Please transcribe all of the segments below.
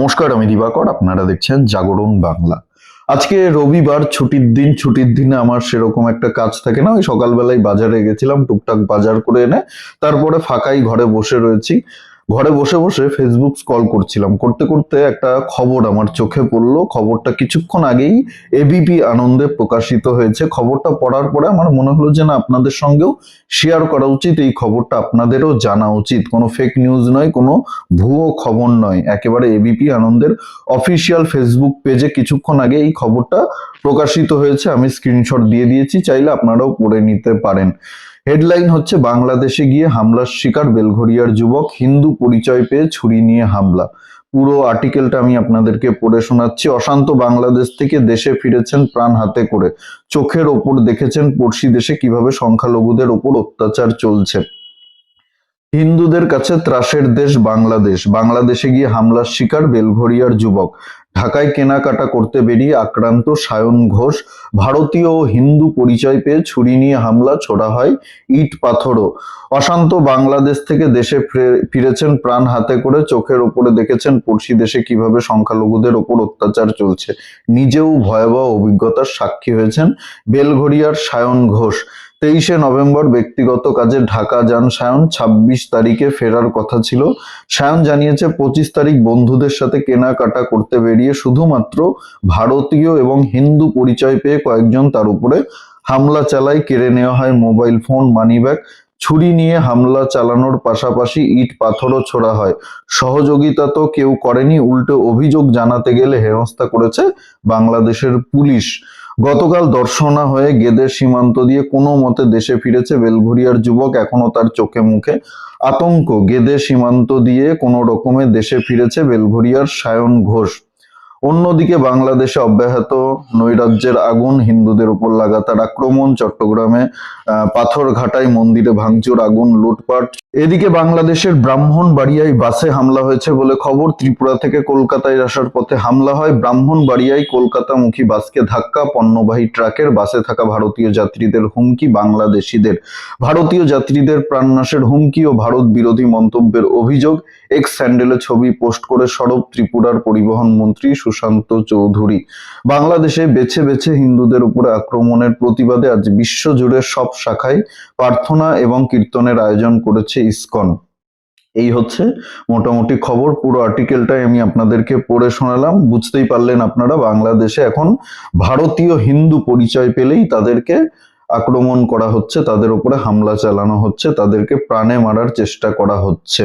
নমস্কার, আমি দিবাকর, আপনারা দেখছেন জাগরণ বাংলা। আজকে রবিবার, ছুটির দিন, ছুটির দিনে আমার সেরকম একটা কাজ থাকে না। ওই সকালবেলায় বাজারে গেছিলাম, টুকটাক বাজার করে এনে তারপরে ফাঁকাই ঘরে বসে রয়েছি। ঘরে বসে বসে ফেসবুক স্ক্রল করছিলাম। করতে করতে একটা খবর আমার চোখে পড়ল। খবরটা কিছুক্ষণ আগেই এবিপি আনন্দে প্রকাশিত হয়েছে। খবরটা পড়ার পরে আমার মনে হলো যে, না, আপনাদের সঙ্গেও শেয়ার করা উচিত। এই খবরটা আপনাদেরও জানা উচিত। কোনো ফেক নিউজ নয়, কোনো ভুয়ো খবর নয়। একেবারে এবিপি আনন্দের অফিসিয়াল ফেসবুক পেজে কিছুক্ষণ আগে এই খবরটা প্রকাশিত হয়েছে। আমি স্ক্রিনশট দিয়ে দিয়েছি। চাইলে আপনারাও পড়ে নিতে পারেন। হেডলাইন হচ্ছে, বাংলাদেশে গিয়ে হামলার শিকার বেলঘরিয়ার যুবক হিন্দু পরিচয় পেয়ে ছুরি নিয়ে হামলা। পুরো আর্টিকেলটা আমি আপনাদেরকে পড়ে শোনাচ্ছি। অশান্ত বাংলাদেশ থেকে দেশে ফিরেছেন প্রাণ হাতে করে। চোখের ওপর দেখেছেন পড়শি দেশে কীভাবে সংখ্যালঘুদের ওপর অত্যাচার চলছে। হিন্দুদের কাছে ত্রাসের দেশ বাংলাদেশ। বাংলাদেশে গিয়ে হামলার শিকার বেলঘরিয়ার যুবক। ঢাকায় কেনাকাটা করতে বেরিয়ে আক্রান্ত সায়ন ঘোষ ভারতীয় ও হিন্দু পরিচয় পেয়ে ছুরি নিয়ে হামলা ছোড়া হয় ইট পাথরও। অশান্ত বাংলাদেশ থেকে দেশে ফিরে- ফিরেছেন প্রাণ হাতে করে চোখের ওপরে দেখেছেন পড়শি দেশে কীভাবে সংখ্যালঘুদের ওপর অত্যাচার চলছে। নিজেও ভয়াবহ অভিজ্ঞতার সাক্ষী হয়েছেন বেলঘরিয়ার সায়ন ঘোষ। তেইশে নভেম্বর ব্যক্তিগত কাজে ঢাকা যান সায়ন। ছাব্বিশ তারিখে ফেরার কথা ছিল। সায়ন জানিয়েছে, পঁচিশ তারিখ বন্ধুদের সাথে কেনাকাটা করতে বেরিয়ে শুধুমাত্র ভারতীয় এবং হিন্দু পরিচয় পেয়ে কয়েকজন তার উপরে হামলা চালায়। কেড়ে নেওয়া হয় মোবাইল ফোন, মানিব্যাগ, ছুরি নিয়ে হামলা চালানোর পাশাপাশি ইট পাথরও ছোড়া হয়। সহযোগিতা তো কেউ করেনি, উল্টো অভিযোগ জানাতে গেলে হেনস্থা করেছে বাংলাদেশের পুলিশ। গতকাল দর্শনা হয়ে গেদে সীমান্ত দিয়ে কোনো মতে দেশে ফিরেছে বেলঘরিয়ার যুবক। এখনও তার চোখে মুখে আতঙ্ক। গেদে সীমান্ত দিয়ে কোনো রকমে দেশে ফিরেছে বেলঘরিয়ার সায়ন ঘোষ। অন্যদিকে বাংলাদেশে অব্যাহত নৈরাজ্যের আগুন হিন্দুদের উপর লাগাতার আক্রমণ চট্টগ্রামে আহ, পাথরঘাটায় মন্দিরে ভাঙচুর আগুন লুটপাট এদিকে বাংলাদেশের ব্রাহ্মণবাড়িয়ায় বাসে হামলা হয়েছে বলে খবর। ত্রিপুরা থেকে কলকাতায় আসার পথে হামলা হয়। ব্রাহ্মণবাড়িয়ায় কলকাতামুখী বাসকে ধাক্কা, পণ্যবাহী ট্রাকের বাসে থাকা ভারতীয় যাত্রীদের হুমকি, বাংলাদেশিদের। ভারতীয় যাত্রীদের প্রাণনাশের হুমকি ও ভারত বিরোধী মন্তব্যের অভিযোগ। এক্স স্যান্ডেলে ছবি পোস্ট করে সরব ত্রিপুরার পরিবহন মন্ত্রী সুশান্ত চৌধুরী। বাংলাদেশে বেছে বেছে হিন্দুদের উপরে আক্রমণের প্রতিবাদে আজ বিশ্বজুড়ে সব শাখায় প্রার্থনা এবং কীর্তনের আয়োজন করেছে ইসকন। এই হচ্ছে মোটামুটি খবর, পুরো আর্টিকেলটাই আমি আপনাদেরকে পড়ে শোনালাম। বুঝতেই পারলেন আপনারা, বাংলাদেশে এখন ভারতীয় হিন্দু পরিচয় পেলেই তাদেরকে আক্রমণ করা হচ্ছে, তাদের উপরে হামলা চালানো হচ্ছে, তাদেরকে প্রাণে মারার চেষ্টা করা হচ্ছে।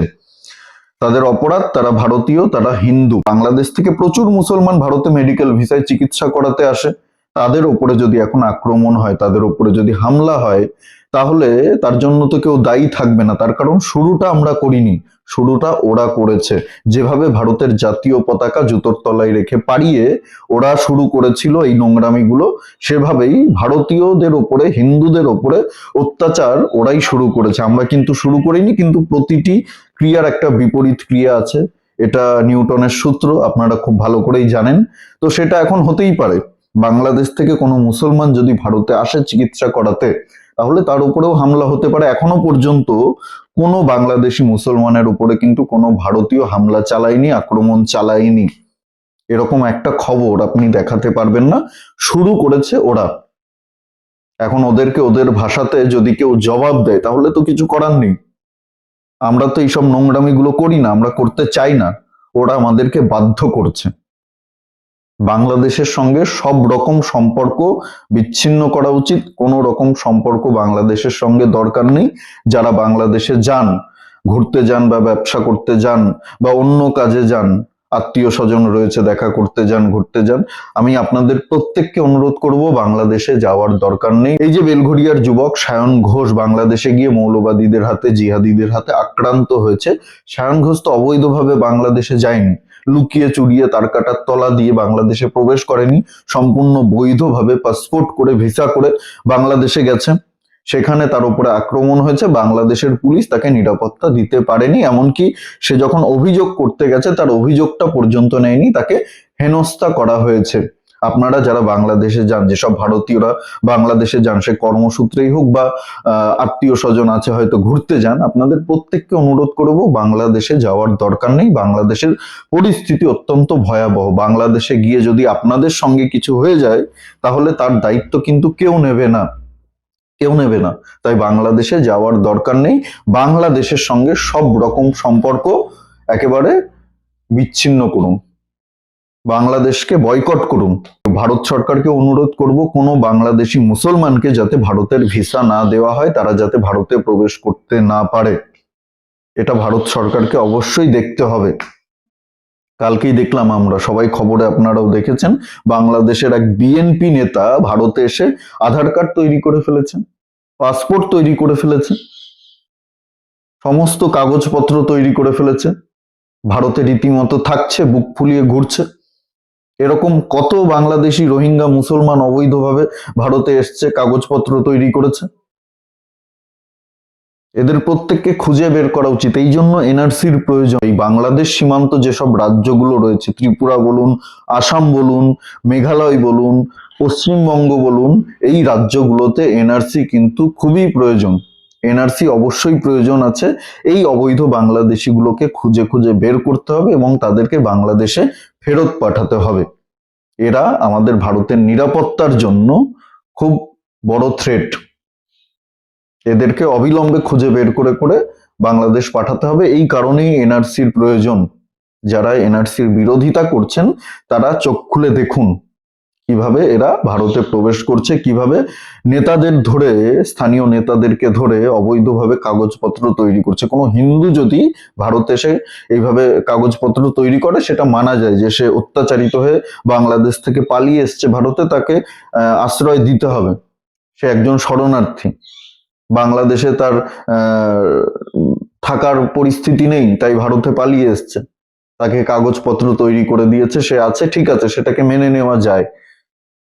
তাদের অপরাধ, তারা ভারতীয়, তারা হিন্দু। বাংলাদেশ থেকে প্রচুর মুসলমান ভারতে মেডিকেল ভিসায় চিকিৎসা করাতে আসে। তাদের উপরে যদি এখন আক্রমণ হয়, তাদের উপরে যদি হামলা হয়, তাহলে তার জন্য তো কেউ দায়ী থাকবে না। তার কারণ শুরুটা আমরা করিনি। শুরুটা ওরা করেছে। যেভাবে ভারতের জাতীয় পতাকা জুতোর তলায় রেখে পাড়িয়ে ওরা শুরু করেছিল এই নোংরামিগুলো, সেভাবেই ভারতীয়দের ওপরে হিন্দুদের ওপরে অত্যাচার ওরাই শুরু করেছে। আমরা কিন্তু শুরু করিনি, কিন্তু প্রতিটি ক্রিয়ার একটা বিপরীত ক্রিয়া আছে। এটা নিউটনের সূত্র, আপনারা খুব ভালো করেই জানেন। তো সেটা এখন হতেই পারে। বাংলাদেশ থেকে কোনো মুসলমান যদি ভারতে আসে চিকিৎসা করাতে, তাহলে তার উপরেও হামলা হতে পারে। এখনও পর্যন্ত কোনো বাংলাদেশি মুসলমানের উপরে কিন্তু কোনো ভারতীয় হামলা চালায়নি, আক্রমণ চালায়নি। এরকম একটা খবর আপনি দেখাতে পারবেন না। শুরু করেছে ওরা। এখন ওদেরকে ওদের ভাষাতে যদি কেউ জবাব দেয়, তাহলে তো কিছু করার নেই। আমরা তো এইসব নোংরামিগুলো করি না, আমরা করতে চাই না। ওরা আমাদেরকে বাধ্য করছে। বাংলাদেশের সঙ্গে সব রকম সম্পর্ক বিচ্ছিন্ন করা উচিত। কোনো রকম সম্পর্ক বাংলাদেশের সঙ্গে দরকার নেই। যারা বাংলাদেশে যান, ঘুরতে যান বা ব্যবসা করতে যান বা অন্য কাজে যান, আত্মীয় স্বজন রয়েছে, দেখা করতে যান, ঘুরতে যান, আমি আপনাদের প্রত্যেককে অনুরোধ করব, বাংলাদেশে যাওয়ার দরকার নেই। এই যে বেলঘরিয়ার যুবক সায়ন ঘোষ বাংলাদেশে গিয়ে মৌলবাদীদের হাতে, জিহাদিদের হাতে আক্রান্ত হয়েছে। সায়ন ঘোষ তো অবৈধভাবে বাংলাদেশে যায়নি। লুকিয়ে চুরিয়ে তার কাটার তলা দিয়ে বাংলাদেশে প্রবেশ করেনি, সম্পূর্ণ বৈধভাবে পাসপোর্ট করে ভিসা করে বাংলাদেশে গেছে। সেখানে তার উপরে আক্রমণ হয়েছে, বাংলাদেশের পুলিশ তাকে নিরাপত্তা দিতে পারেনি, এমনকি সে যখন অভিযোগ করতে গেছে, তার অভিযোগটা পর্যন্ত নেয়নি, তাকে হেনস্থা করা হয়েছে। আপনারা যারা বাংলাদেশে যান, যেসব ভারতীয়রা বাংলাদেশে যান, সে কর্মসূত্রেই হোক বা আত্মীয় স্বজন আছে হয়তো ঘুরতে যান, আপনাদের প্রত্যেককে অনুরোধ করব, বাংলাদেশে যাওয়ার দরকার নেই। বাংলাদেশের পরিস্থিতি অত্যন্ত ভয়াবহ। বাংলাদেশে গিয়ে যদি আপনাদের সঙ্গে কিছু হয়ে যায়, তাহলে তার দায়িত্ব কিন্তু কেউ নেবে না। কেউ নেবে না। তাই বাংলাদেশে যাওয়ার দরকার নেই। বাংলাদেশের সঙ্গে সব রকম সম্পর্ক একেবারে বিচ্ছিন্ন করুন। বাংলাদেশকে বয়কট করুন। ভারত সরকারকে অনুরোধ করব কোনো বাংলাদেশি মুসলমানকে যাতে ভারতের ভিসা না দেওয়া হয়, তারা যাতে ভারতে প্রবেশ করতে না পারে। এটা ভারত সরকারকে অবশ্যই দেখতে হবে। কালকেই দেখলাম আমরা, সবাই খবরে আপনারাও দেখেছেন, বাংলাদেশের এক বিএনপি নেতা ভারতে এসে আধার কার্ড তৈরি করে ফেলেছেন, পাসপোর্ট তৈরি করে ফেলেছে সমস্ত কাগজপত্র তৈরি করে ফেলেছে ভারতে রীতিমতো থাকছে, বুক ফুলিয়ে ঘুরছে। এরকম কত বাংলাদেশি রোহিঙ্গা মুসলমান অবৈধভাবে ভারতে এসছে, কাগজপত্র তৈরি করেছে? এদের প্রত্যেককে খুঁজে বের করা উচিত। এই জন্য এনআরসির প্রয়োজন। এই বাংলাদেশ সীমান্ত যেসব রাজ্যগুলো রয়েছে, ত্রিপুরা বলুন, আসাম বলুন, মেঘালয় বলুন, পশ্চিমবঙ্গ বলুন, এই রাজ্যগুলোতে এনআরসি কিন্তু খুবই প্রয়োজন। এনআরসি অবশ্যই প্রয়োজন আছে। এই অবৈধ বাংলাদেশিগুলোকে খুঁজে খুঁজে বের করতে হবে এবং তাদেরকে বাংলাদেশে ফেরত পাঠাতে হবে। এরা আমাদের ভারতের নিরাপত্তার জন্য খুব বড় থ্রেট এদেরকে অবিলম্বে খুঁজে বের করে করে বাংলাদেশ পাঠাতে হবে। এই কারণেই এনআরসির প্রয়োজন। যারা এনআরসির বিরোধিতা করছেন, তারা চোখ খুলে দেখুন। কীভাবে এরা ভারতে প্রবেশ করছে, কীভাবে নেতাদের ধরে, স্থানীয় নেতাদেরকে ধরে অবৈধভাবে কাগজপত্র তৈরি করছে। কোনো হিন্দু যদি ভারতে এসে এইভাবে কাগজপত্র তৈরি করে, সেটা মানা যায় যে সে অত্যাচারিত হয়ে বাংলাদেশ থেকে পালিয়ে এসছে ভারতে, তাকে আশ্রয় দিতে হবে। সে একজন শরণার্থী। বাংলাদেশে তার থাকার পরিস্থিতি নেই, তাই ভারতে পালিয়ে এসছে। তাকে কাগজপত্র তৈরি করে দিয়েছে, সে আছে, ঠিক আছে, সেটাকে মেনে নেওয়া যায়।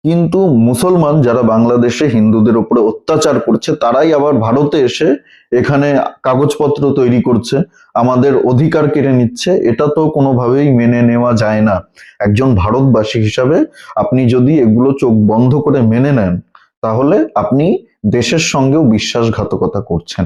কিন্তু মুসলমান যারা বাংলাদেশে হিন্দুদের উপরে অত্যাচার করছে, তারাই আবার ভারতে এসে এখানে কাগজপত্র তৈরি করছে, আমাদের অধিকার কেড়ে নিচ্ছে, এটা তো কোনোভাবেই মেনে নেওয়া যায় না। একজন ভারতবাসী হিসাবে আপনি যদি এগুলো চোখ বন্ধ করে মেনে নেন, তাহলে আপনি দেশের সঙ্গেও বিশ্বাসঘাতকতা করছেন।